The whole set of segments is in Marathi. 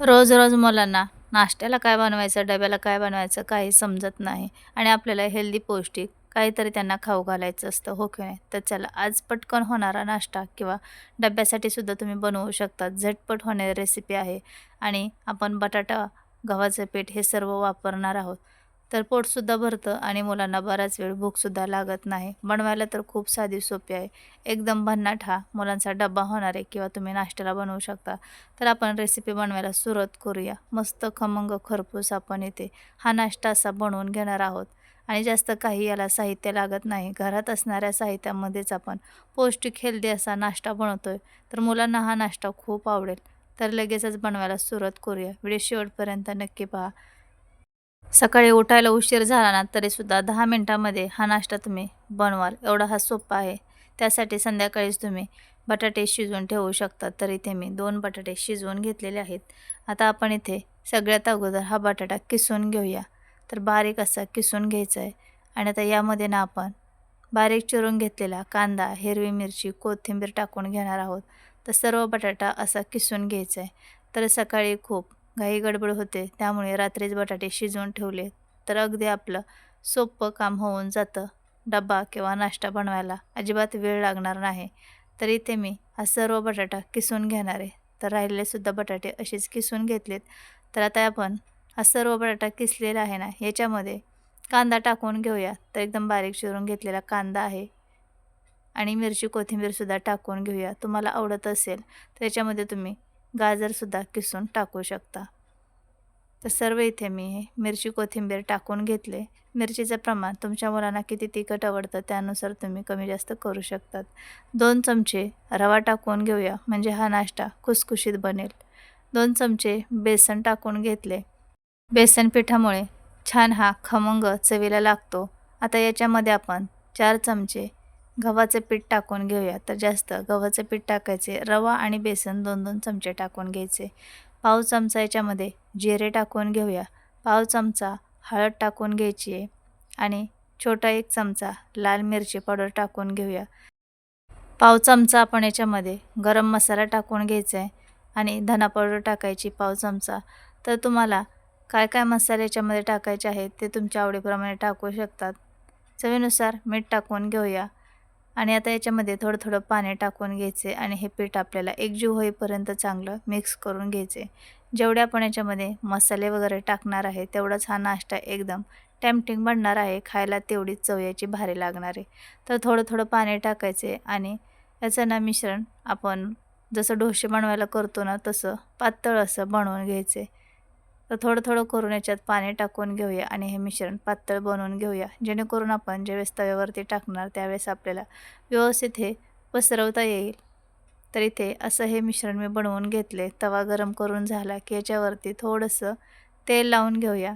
रोज रोज मुलांना नाश्त्याला काय बनवायचं डब्याला काय बनवायचं काही समजत नाही आणि आपल्याला हेल्दी पौष्टिक काहीतरी त्यांना खाऊ घालायचं असतं हो की नाही? तर चला आज पटकन होणारा नाश्ता किंवा डब्यासाठी सुद्धा तुम्ही बनवू शकता. झटपट होणारी रेसिपी आहे आणि आपण बटाटा गव्हाचं पीठ हे सर्व वापरणार आहोत. तर पोटसुद्धा भरतं आणि मुलांना बराच वेळ भूकसुद्धा लागत नाही. बनवायला तर खूप साधी सोपी आहे. एकदम भन्नाट हा मुलांचा डब्बा होणार आहे किंवा तुम्ही नाश्त्याला बनवू शकता. तर आपण रेसिपी बनवायला सुरुवात करूया. मस्त खमंग खरपूस आपण इथे हा नाश्ता असा बनवून घेणार आहोत. आणि जास्त काही याला साहित्य लागत नाही. घरात असणाऱ्या साहित्यामध्येच आपण पौष्टिक हेल्दी असा नाश्ता बनवतोय. तर मुलांना हा नाश्ता खूप आवडेल. तर लगेचच बनवायला सुरुवात करूया. व्हिडिओ शेवटपर्यंत नक्की पहा. सकाळी उठायला उशीर झाला ना तरीसुद्धा दहा मिनटामध्ये हा नाश्ता तुम्ही बनवाल. एवढा हा सोपा आहे. त्यासाठी संध्याकाळीच तुम्ही बटाटे शिजवून ठेवू शकता. तर इथे मी दोन बटाटे शिजवून घेतलेले आहेत. आता आपण इथे सगळ्यात अगोदर हा बटाटा किसून घेऊया. तर बारीक असा किसून घ्यायचा आहे आणि आता यामध्ये ना आपण बारीक चिरून घेतलेला कांदा हिरवी मिरची कोथिंबीर टाकून घेणार आहोत. तर सर्व बटाटा असा किसून घ्यायचा आहे तर सकाळी खूप घाई गडबड होते. त्यामुळे रात्रीच बटाटे शिजवून ठेवले तर अगदी आपलं सोपं काम होऊन जातं. डब्बा किंवा नाश्ता बनवायला अजिबात वेळ लागणार नाही. तर इथे मी हा सर्व बटाटा किसून घेणार आहे. तर राहिलेलेसुद्धा बटाटे असेच किसून घेतलेत. तर आता आपण हा सर्व बटाटा किसलेला आहे ना याच्यामध्ये कांदा टाकून घेऊया. तर एकदम बारीक चिरून घेतलेला कांदा आहे. आणि मिरची कोथिंबीरसुद्धा टाकून घेऊया. तुम्हाला आवडत असेल तर याच्यामध्ये तुम्ही गाजरसुद्धा किसून टाकू शकता. तर सर्व इथे मी हे मिरची कोथिंबीर टाकून घेतले. मिरचीचं प्रमाण तुमच्या मुलांना किती तिखट आवडतं त्यानुसार तुम्ही कमी जास्त करू शकतात. दोन चमचे रवा टाकून घेऊया म्हणजे हा नाश्ता खुसखुशीत बनेल. दोन चमचे बेसन टाकून घेतले. बेसन पिठामुळे छान हा खमंग चवीला लागतो. आता याच्यामध्ये आपण चार चमचे गव्हाचं पीठ टाकून घेऊया. तर जास्त गव्हाचं पीठ टाकायचे. रवा आणि बेसन दोन दोन चमचे टाकून घ्यायचे. पाव चमचा याच्यामध्ये जिरे टाकून घेऊया. पाव चमचा हळद टाकून घ्यायची आहे. आणि छोटा एक चमचा लाल मिरची पावडर टाकून घेऊया. पाव चमचा आपण याच्यामध्ये गरम मसाला टाकून घ्यायचा आहे. आणि धना पावडर टाकायची पाव चमचा. तर तुम्हाला काय काय मसाले याच्यामध्ये टाकायचे आहेत ते तुमच्या आवडीप्रमाणे टाकू शकतात. चवीनुसार मीठ टाकून घेऊया. आणि आता याच्यामध्ये थोडं थोडं पाणी टाकून घ्यायचे आणि हे पीठ आपल्याला एकजीव होईपर्यंत चांगलं मिक्स करून घ्यायचे. जेवढे आपण याच्यामध्ये मसाले वगैरे टाकणार आहे तेवढाच हा नाश्ता एकदम टेम्पटिंग बनणार आहे खायला तेवढीच चव याची भारी लागणार आहे. तर थोडं थोडं पाणी टाकायचे आणि याचं ना मिश्रण आपण जसं डोसे बनवायला करतो ना तसं पातळ असं बनवून घ्यायचे. तर थोडं थोडं करून याच्यात पाणी टाकून घेऊया आणि हे मिश्रण पातळ बनवून घेऊया. जेणेकरून आपण ज्यावेळेस तव्यावरती टाकणार त्यावेळेस आपल्याला व्यवस्थित हे पसरवता येईल. तर इथे असं हे मिश्रण मी बनवून घेतले. तवा गरम करून झाला की याच्यावरती थोडंसं तेल लावून घेऊया.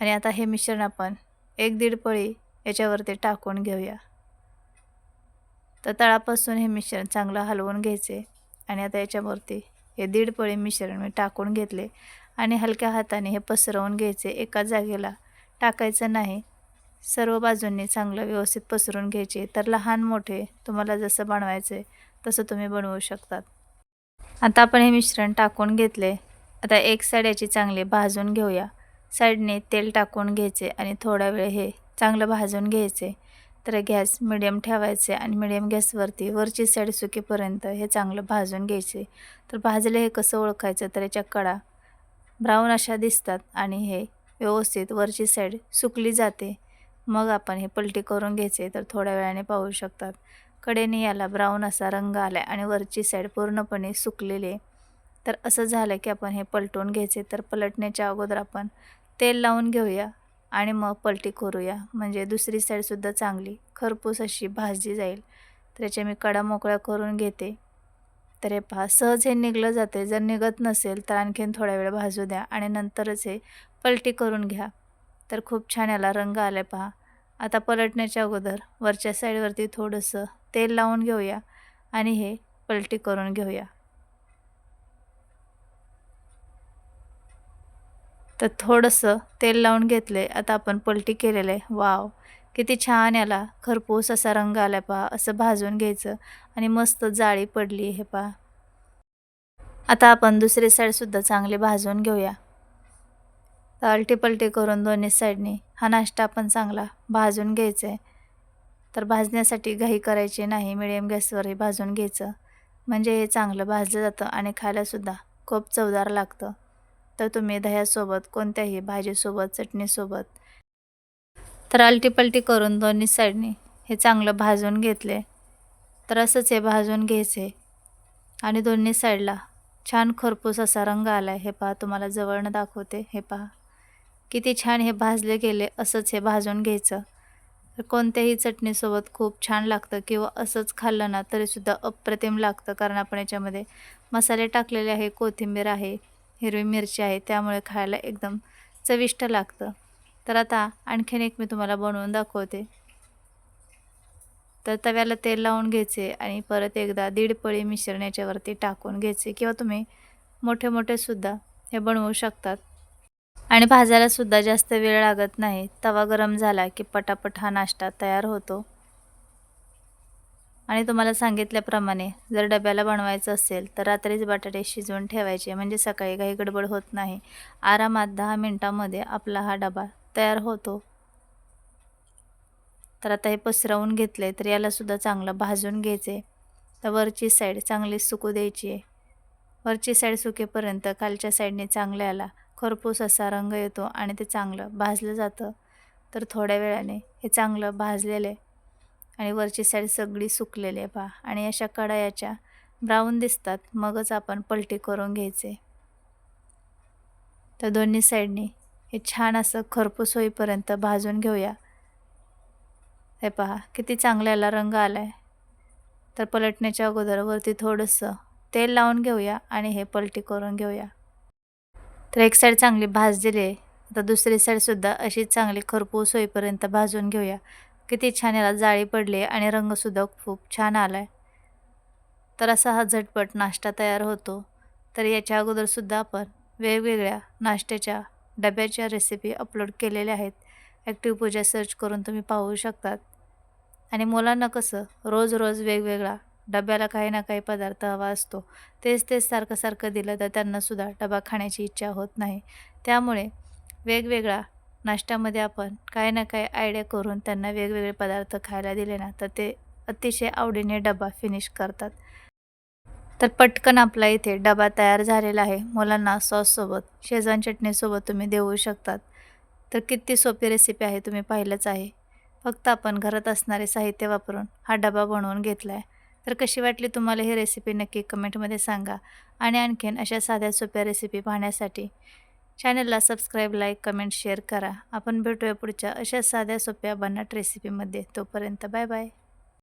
आणि आता हे मिश्रण आपण एक दीड पळी याच्यावरती टाकून घेऊया. तर तळापासून हे मिश्रण चांगलं हलवून घ्यायचे आणि आता याच्यावरती हे दीड पळी मिश्रण मी टाकून घेतले आणि हलक्या हाताने हे पसरवून घ्यायचे. एका जागेला टाकायचं नाही. सर्व बाजूंनी चांगलं व्यवस्थित पसरून घ्यायचे. तर लहान मोठे तुम्हाला जसं बनवायचं तसं तुम्ही बनवू शकतात. आता आपण हे मिश्रण टाकून घेतले. आता एक साईड याची चांगली भाजून घेऊया. साईडने तेल टाकून घ्यायचे आणि थोडा वेळ हे चांगलं भाजून घ्यायचे. तर गॅस मिडियम ठेवायचे आणि मिडियम गॅसवरती वरची साईड सुकीपर्यंत हे चांगलं भाजून घ्यायचे. तर भाजले हे कसं ओळखायचं तर याच्या कडा ब्राऊन अशा दिसतात आणि हे व्यवस्थित वरची साईड सुकली जाते. मग आपण हे पलटी करून घ्यायचे तर थोड्या वेळाने पाहू शकतात. कडेने याला ब्राऊन असा रंग आला आणि वरची साईड पूर्णपणे सुकलेली तर असं झालं की आपण हे पलटून घ्यायचे. तर पलटण्याच्या अगोदर आपण तेल लावून घेऊया. आणि मग पलटी करूया. म्हणजे दुसरी साईडसुद्धा चांगली. खरपूस अशी भाजली जाईल. तर याच्या मी कडा मोकळ्या करून घेते. तर हे पहा सहज हे निघलं जाते. जर निघत नसेल तर आणखीन थोड्या वेळ भाजू द्या आणि नंतरच हे पलटी करून घ्या. तर खूप छान याला रंग आला आहे पहा. आता पलटण्याच्या अगोदर वरच्या साईडवरती थोडंसं तेल लावून घेऊया आणि हे पलटी करून घेऊया. तर थोडंसं तेल लावून घेतले. आता आपण पलटी केलेलं. आहे वाव किती छान याला. खरपूस असा रंग आला पहा असं भाजून घ्यायचं. आणि मस्त जाळी पडली हे पहा. आता आपण दुसरी साईडसुद्धा चांगली भाजून घेऊया. तर अलटी पलटी करून दोन्ही साईडनी हा नाश्ता आपण चांगला भाजून घ्यायचा आहे. तर भाजण्यासाठी घाई करायची नाही मिडियम गॅसवरही भाजून घ्यायचं. म्हणजे हे चांगलं भाजलं जातं आणि खायलासुद्धा खूप चवदार लागतं. तर तुम्ही दह्यासोबत कोणत्याही भाजीसोबत चटणीसोबत. तर अलटीपलटी करून दोन्ही साईडनी हे चांगलं भाजून घेतले. तर असंच हे भाजून घ्यायचे. आणि दोन्ही साईडला छान खरपूस असा रंग आला आहे हे पहा तुम्हाला जवळनं दाखवते. हे पहा किती छान हे भाजले गेले असंच हे भाजून घ्यायचं. तर कोणत्याही चटणीसोबत खूप छान लागतं किंवा असंच खाल्लं ना तरीसुद्धा अप्रतिम लागतं. कारण आपण याच्यामध्ये मसाले टाकलेले आहे कोथिंबीर आहे हिरवी मिरची आहे त्यामुळे खायला एकदम चविष्ट लागतं. तर आता आणखीन एक मी तुम्हाला बनवून दाखवते. तर तव्याला तेल लावून घ्यायचे आणि परत एकदा दीड पळी मिश्रण याच्यावरती टाकून घ्यायचे किंवा तुम्ही मोठे मोठे सुद्धा हे बनवू शकतात. आणि भाजायलासुद्धा जास्त वेळ लागत नाही. तवा गरम झाला की पटापट हा नाश्ता तयार होतो. आणि तुम्हाला सांगितल्याप्रमाणे जर डब्याला बनवायचं असेल तर रात्रीच बटाटे शिजवून ठेवायचे म्हणजे सकाळी काही गडबड होत नाही. आरामात दहा मिनटामध्ये आपला हा डबा तयार होतो. तर आता हे पसरवून घेतले तर यालासुद्धा चांगलं भाजून घ्यायचे तर वरची साईड चांगली सुकू द्यायची आहे. वरची साईड सुकेपर्यंत खालच्या साईडने चांगल्या याला खरपूस असा रंग येतो आणि ते चांगलं भाजलं जातं. तर थोड्या वेळाने हे चांगलं भाजलेले आणि वरची साईड सगळी सुकलेली आहे पहा. आणि अशा कढायाच्या ब्राऊन दिसतात. मगच आपण पलटी करून घ्यायचे. तर दोन्ही साईडनी हे छान असं खरपूस होईपर्यंत भाजून घेऊया. हे पहा किती चांगला याला रंग आला आहे तर पलटण्याच्या अगोदर वरती थोडंसं तेल लावून घेऊया आणि हे पलटी करून घेऊया. तर एक साईड चांगली भाजलेली आहे. आता दुसरी साईडसुद्धा अशीच चांगली खरपूस होईपर्यंत भाजून घेऊया. किती छान याला जाळी पडली आणि रंगसुद्धा खूप छान आला आहे तर असा हा झटपट नाश्ता तयार होतो. तर याच्या अगोदरसुद्धा आपण वेगवेगळ्या नाश्त्याच्या डब्याच्या रेसिपी अपलोड केलेल्या आहेत. ॲक्टिव्ह पूजा सर्च करून तुम्ही पाहू शकतात. आणि मुलांना कसं रोज रोज वेगवेगळा डब्याला काही ना काही पदार्थ हवा असतो. तेच तेच सारखं सारखं दिलं तर त्यांनासुद्धा डबा खाण्याची इच्छा होत नाही. त्यामुळे वेगवेगळा नाश्त्यामध्ये आपण काही ना काही आयडिया करून त्यांना वेगवेगळे पदार्थ खायला दिले ना तर ते अतिशय आवडीने डबा फिनिश करतात. तर पटकन आपला इथे डबा तयार झालेला आहे. मुलांना सॉससोबत शेजवान चटणीसोबत तुम्ही देऊ शकतात. तर किती सोपी रेसिपी आहे तुम्ही पाहिलंच आहे. फक्त आपण घरात असणारे साहित्य वापरून हा डबा बनवून घेतला आहे तर कशी वाटली तुम्हाला ही रेसिपी नक्की कमेंटमध्ये सांगा. आणि आणखीन अशा साध्या सोप्या रेसिपी पाहण्यासाठी चॅनलला सबस्क्राईब लाईक कमेंट शेअर करा. आपण भेटूया पुढच्या अशा साध्या सोप्या बनाट रेसिपीमध्ये तोपर्यंत बाय बाय.